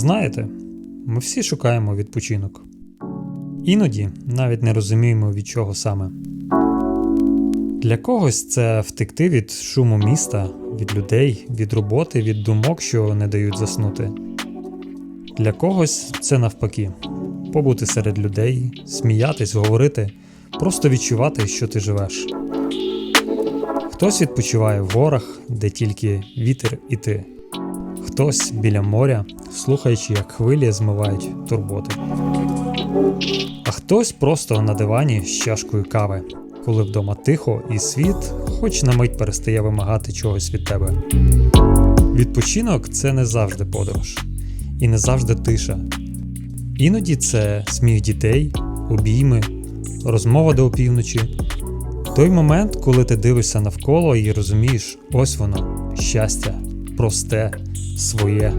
Знаєте, ми всі шукаємо відпочинок. Іноді навіть не розуміємо від чого саме. Для когось це втекти від шуму міста, від людей, від роботи, від думок, що не дають заснути. Для когось це навпаки побути серед людей, сміятись, говорити, просто відчувати, що ти живеш. Хтось відпочиває в горах, де тільки вітер і ти. Хтось біля моря, слухаючи, як хвилі змивають турботи. А хтось просто на дивані з чашкою кави, коли вдома тихо і світ, хоч на мить перестає вимагати чогось від тебе. Відпочинок це не завжди подорож, і не завжди тиша. Іноді це сміх дітей, обійми, розмова до опівночі. Той момент, коли ти дивишся навколо і розумієш, ось воно, щастя, просте, своє.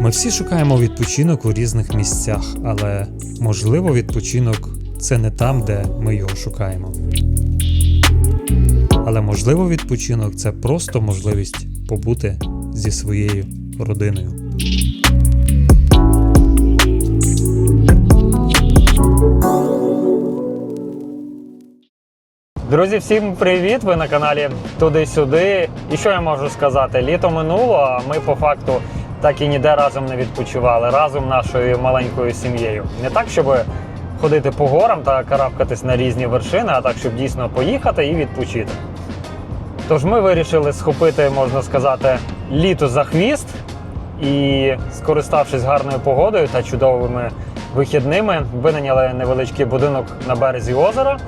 Ми всі шукаємо відпочинок у різних місцях, але можливо відпочинок це не там, де ми його шукаємо. Але можливо відпочинок це просто можливість побути зі своєю родиною. Друзі, всім привіт! Ви на каналі Туди-сюди. І що я можу сказати? Літо минуло, а ми по факту так і ніде разом не відпочивали, разом нашою маленькою сім'єю. Не так, щоб ходити по горам та карабкатись на різні вершини, а так, щоб дійсно поїхати і відпочити. Тож ми вирішили схопити, можна сказати, літо за хвіст і, скориставшись гарною погодою та чудовими вихідними, винайняли невеличкий будинок на березі озера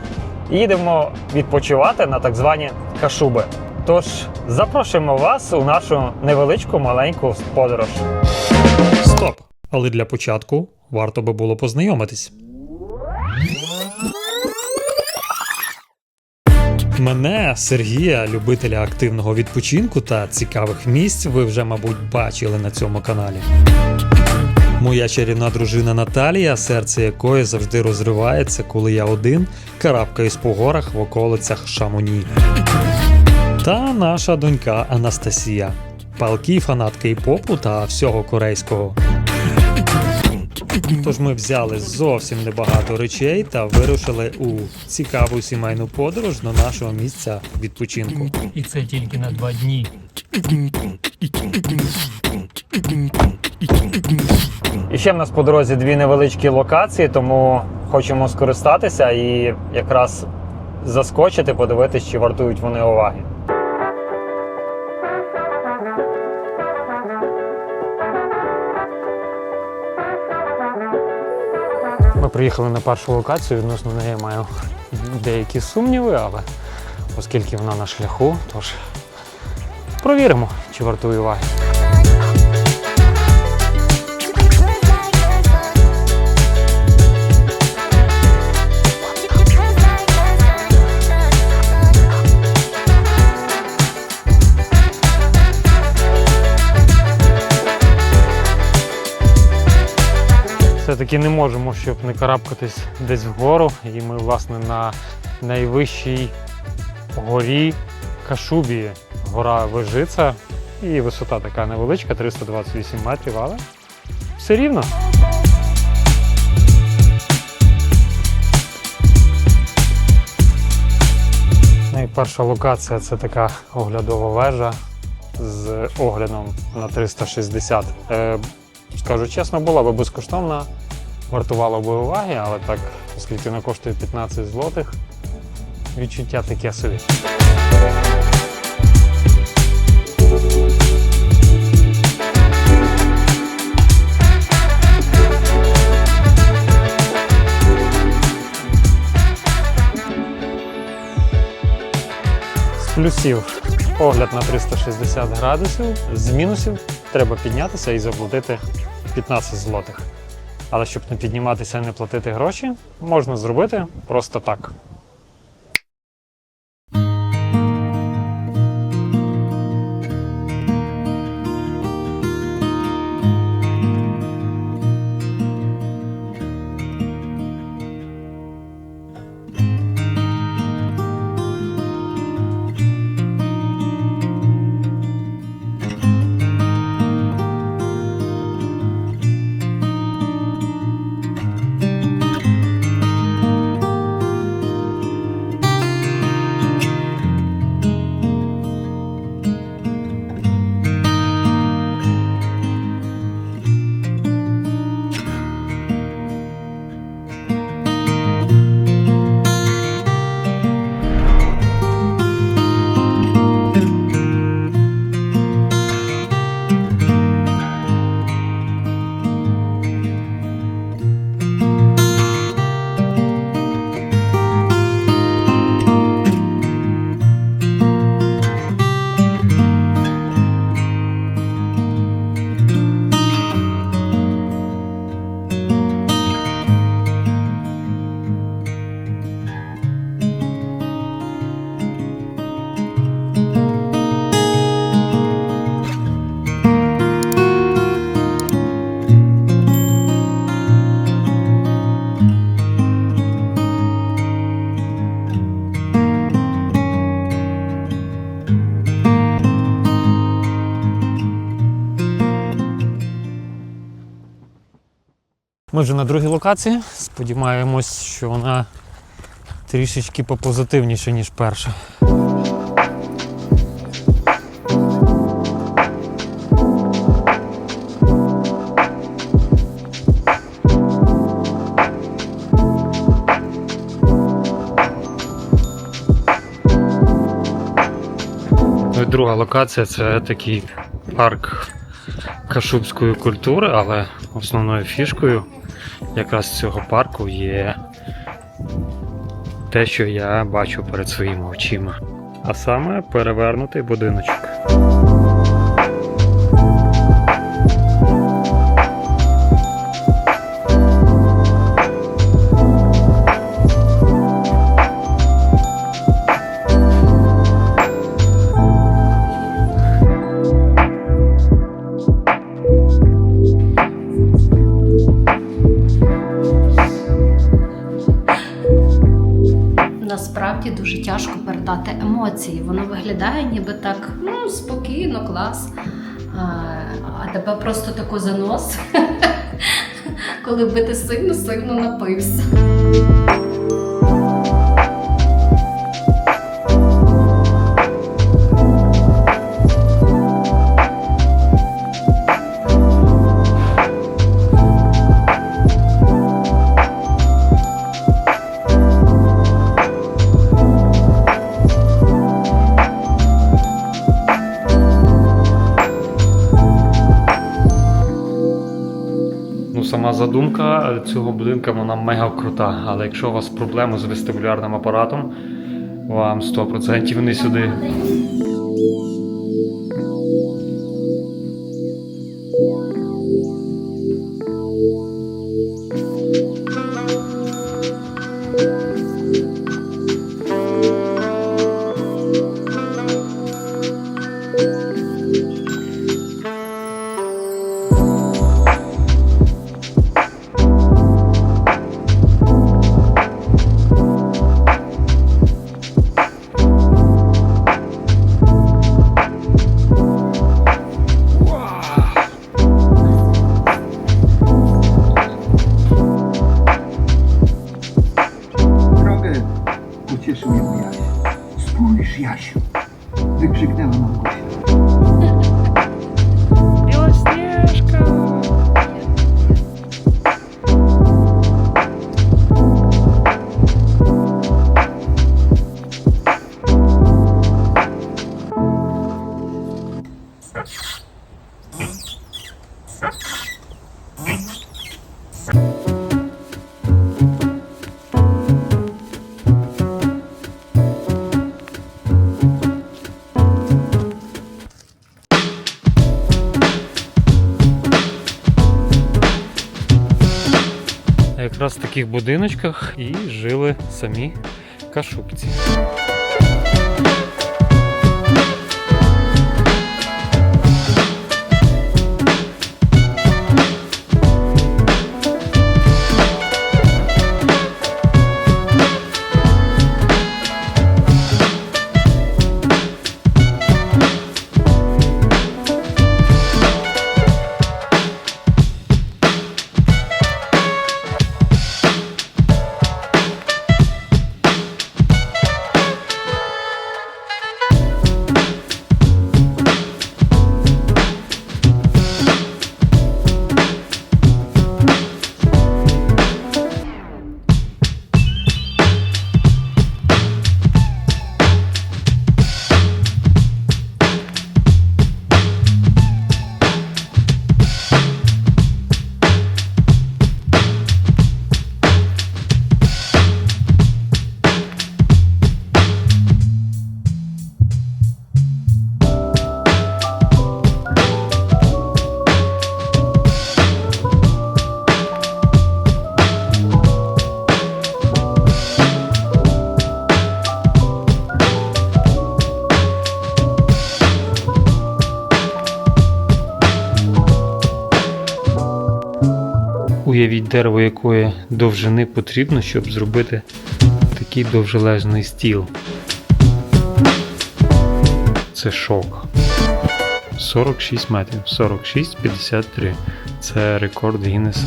їдемо відпочивати на так звані Кашуби. Тож запрошуємо вас у нашу невеличку маленьку подорож. Стоп! Але для початку варто би було познайомитись. Мене, Сергія, любителя активного відпочинку та цікавих місць, ви вже, мабуть, бачили на цьому каналі. Моя чарівна дружина Наталія, серце якої завжди розривається, коли я один карабкаюсь по горах в околицях Шамоні. Та наша донька Анастасія, палкі фанат кей-попу та всього корейського. Тож ми взяли зовсім небагато речей та вирушили у цікаву сімейну подорож до нашого місця відпочинку. І це тільки на два дні. І ще в нас по дорозі дві невеличкі локації, тому хочемо скористатися і якраз заскочити, подивитись, чи вартують вони уваги. Ми приїхали на першу локацію, відносно неї маю деякі сумніви, але оскільки вона на шляху, тож провіримо, чи вартує уваги. Все-таки не можемо, щоб не карабкатись десь вгору. І ми, власне, на найвищій горі Кашубі. Гора Вежиця. І висота така невеличка, 328 метрів, але все рівно. Ну і перша локація це така оглядова вежа з оглядом на 360. Скажу чесно, була би безкоштовна, вартувала би уваги, але так, оскільки вона коштує 15 злотих, відчуття таке собі. Плюсів огляд на 360 градусів, з мінусів треба піднятися і заплатити 15 злотих. Але щоб не підніматися і не платити гроші, можна зробити просто так. Ми вже на другій локації. Сподіваємось, що вона трішечки попозитивніша, ніж перша. Ну друга локація це такий парк кашубської культури, але основною фішкою якраз цього парку є те, що я бачу перед своїми очима. А саме перевернутий будиночок. Емоції. Воно виглядає ніби так ну, спокійно, клас. А, а тебе просто тако занос, коли би ти сильно-сильно напився. Задумка цього будинку вона мега крута. Але якщо у вас проблеми з вестибулярним апаратом, вам 100% не сюди. Таких будиночках і жили самі кашубці. Уявіть дерево, якої довжини потрібно, щоб зробити такий довжелезний стіл. Це шок. 46 метрів. 46,53. Це рекорд Гіннеса.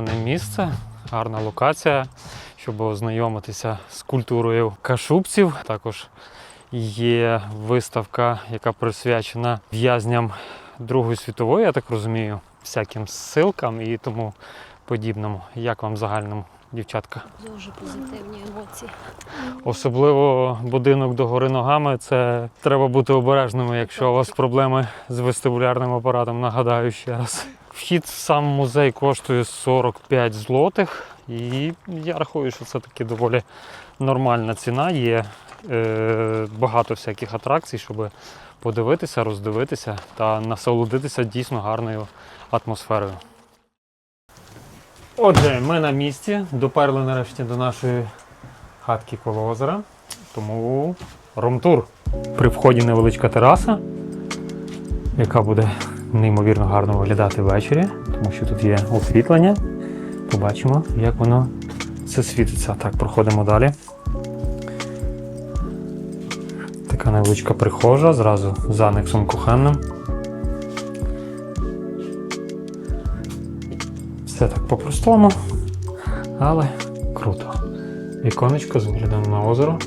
Непогане місце, гарна локація, щоб ознайомитися з культурою кашубців. Також є виставка, яка присвячена в'язням Другої світової, я так розумію, всяким ссилкам і тому подібному. Як вам загальному, дівчатка? Дуже позитивні емоції. Особливо будинок догори ногами. Це треба бути обережними, якщо у вас проблеми з вестибулярним апаратом. Нагадаю ще раз. Вхід в сам музей коштує 45 злотих, і я рахую, що це таки доволі нормальна ціна. Є е, багато всяких атракцій, щоб подивитися, роздивитися та насолодитися дійсно гарною атмосферою. Отже, ми на місці, доперли нарешті до нашої хатки коло озера, тому ромтур. При вході невеличка тераса, яка буде неймовірно гарно виглядати ввечері, тому що тут є освітлення. Побачимо, як воно все світиться. Так, проходимо далі. Така невеличка прихожа, зразу за анексом кухонним. Все так по-простому, але круто. Віконечко з виглядом на озеро.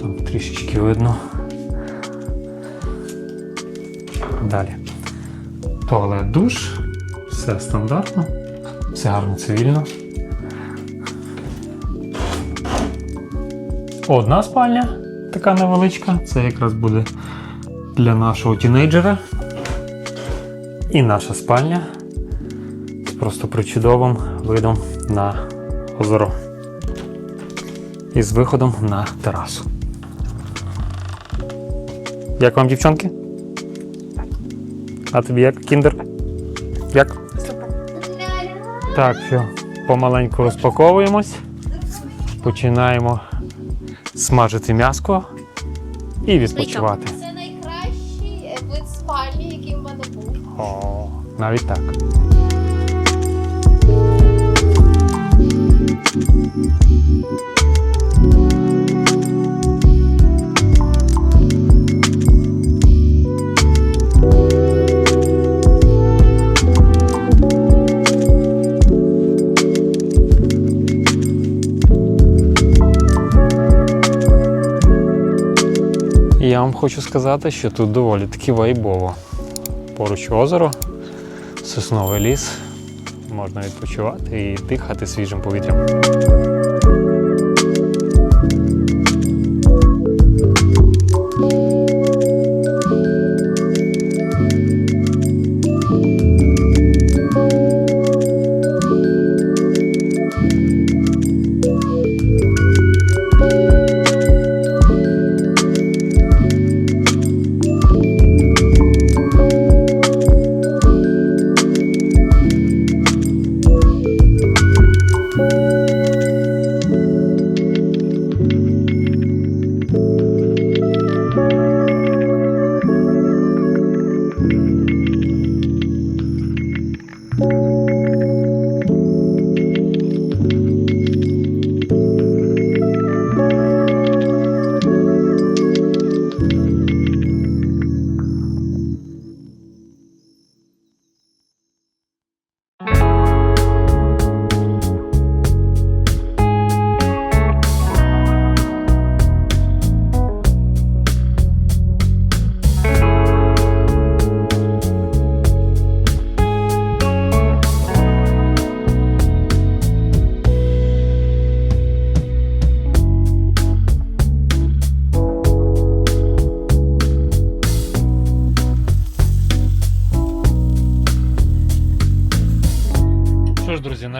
Там трішечки видно. Далі. Туалет душ. Все стандартно. Все гарно цивільно. Одна спальня, така невеличка. Це якраз буде для нашого тінейджера. І наша спальня з просто причудовим видом на озеро і з виходом на терасу. Як вам, дівчонки? А тобі як, кіндер? Як? Так, все, помаленьку розпаковуємось. Починаємо смажити м'яско і відпочивати. Це найкращий вид спальні, який в мене був. О, навіть так. І Я вам хочу сказати, що тут доволі таки вайбово. Поруч озеро, сосновий ліс. Можна відпочивати і дихати свіжим повітрям.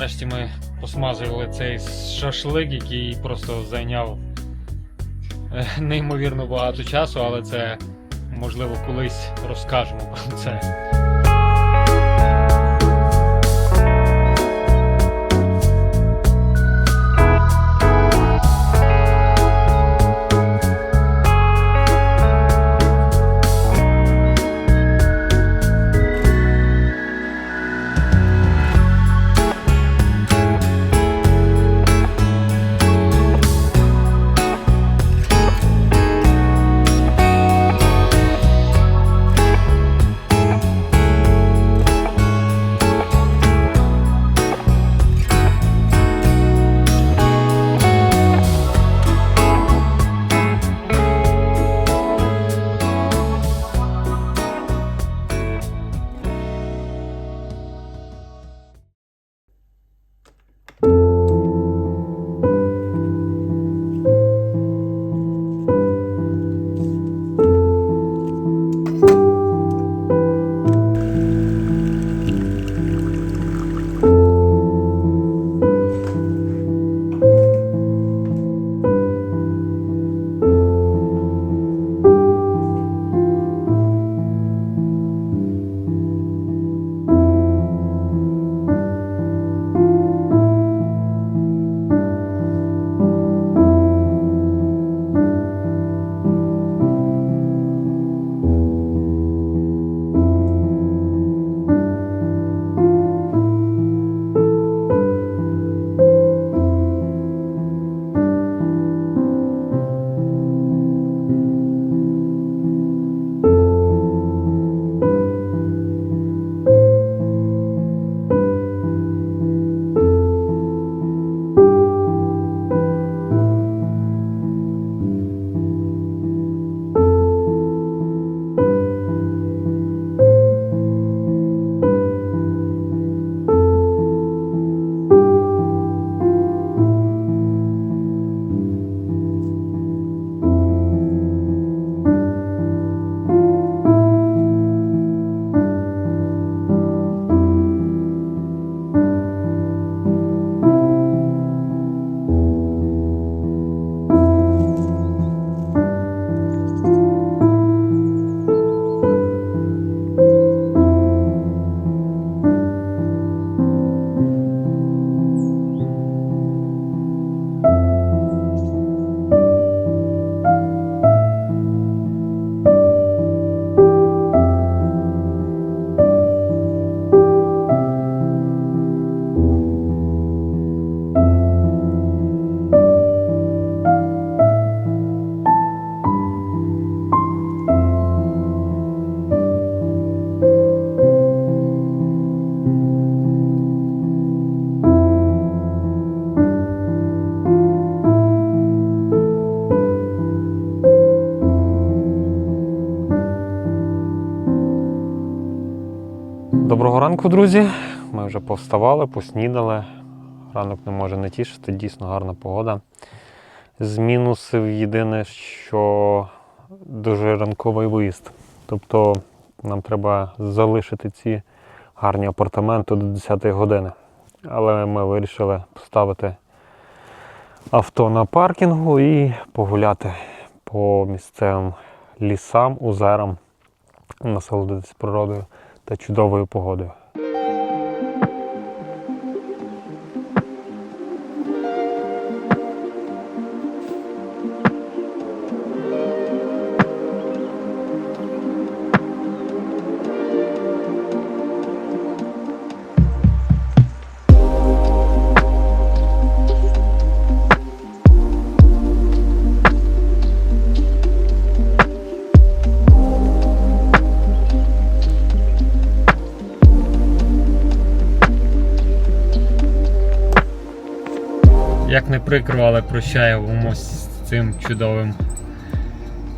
Нарешті ми посмажили цей шашлик, який просто зайняв е, неймовірно багато часу, але це можливо колись розкажемо про це. Ранку, друзі. Ми вже повставали, поснідали. Ранок не може не тішити, дійсно гарна погода. З мінусів єдине, що дуже ранковий виїзд. Тобто нам треба залишити ці гарні апартаменти до 10 години. Але ми вирішили поставити авто на паркінгу і погуляти по місцевим лісам, озерам, насолодитись природою та чудовою погодою. Не прикро, але прощаємось з цим чудовим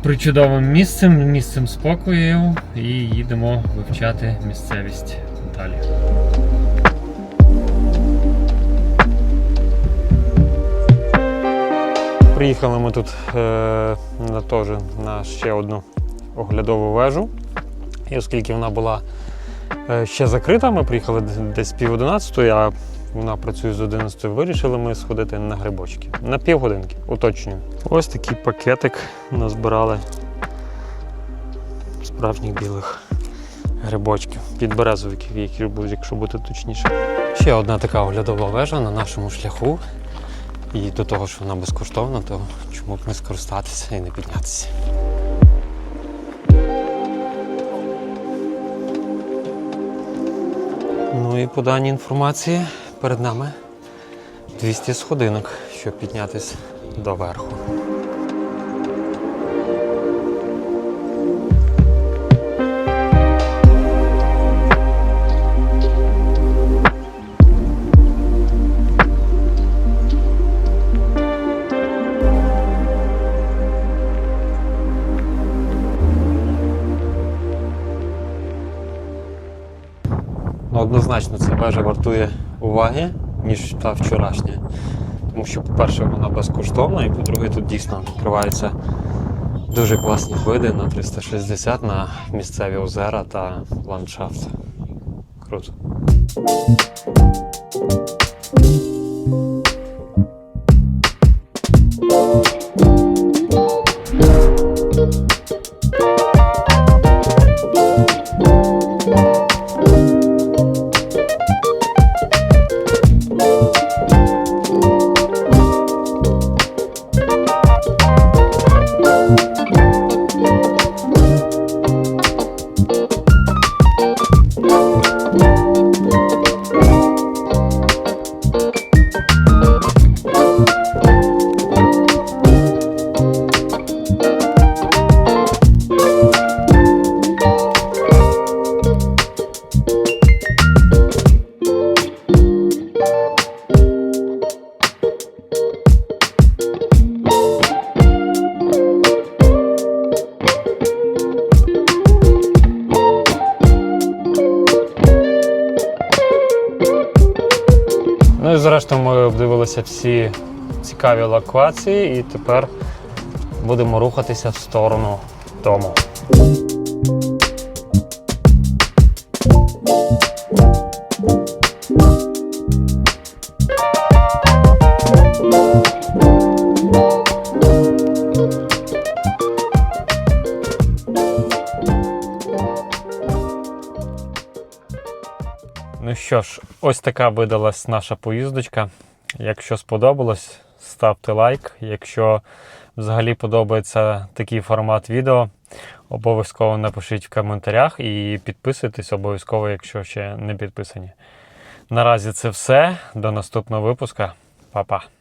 причудовим місцем, місцем спокою і їдемо вивчати місцевість далі. Приїхали ми тут е, на, теж, на ще одну оглядову вежу. І оскільки вона була е, ще закрита, ми приїхали десь пів одинадцятої, а вона працює з 11 Вирішили ми сходити на грибочки. На півгодинки, уточнюю. Ось такий пакетик назбирали справжніх білих грибочків. Підберезовиків, які будуть, якщо бути точніше. Ще одна така оглядова вежа на нашому шляху. І до того, що вона безкоштовна, то чому б не скористатися і не піднятися. Ну і по даній інформації перед нами 200 сходинок, щоб піднятися до верху. Ну, однозначно ця вежа вартує уваги, ніж та вчорашня. Тому що, по-перше, вона безкоштовна, і по-друге, тут дійсно відкриваються дуже класні види на 360 на місцеві озера та ландшафт. Круто. Цікаві локації і тепер будемо рухатися в сторону дому. Ну що ж, ось така видалась наша поїздочка. Якщо сподобалось, ставте лайк. Якщо взагалі подобається такий формат відео, обов'язково напишіть в коментарях і підписуйтесь обов'язково, якщо ще не підписані. Наразі це все. До наступного випуска. Па-па.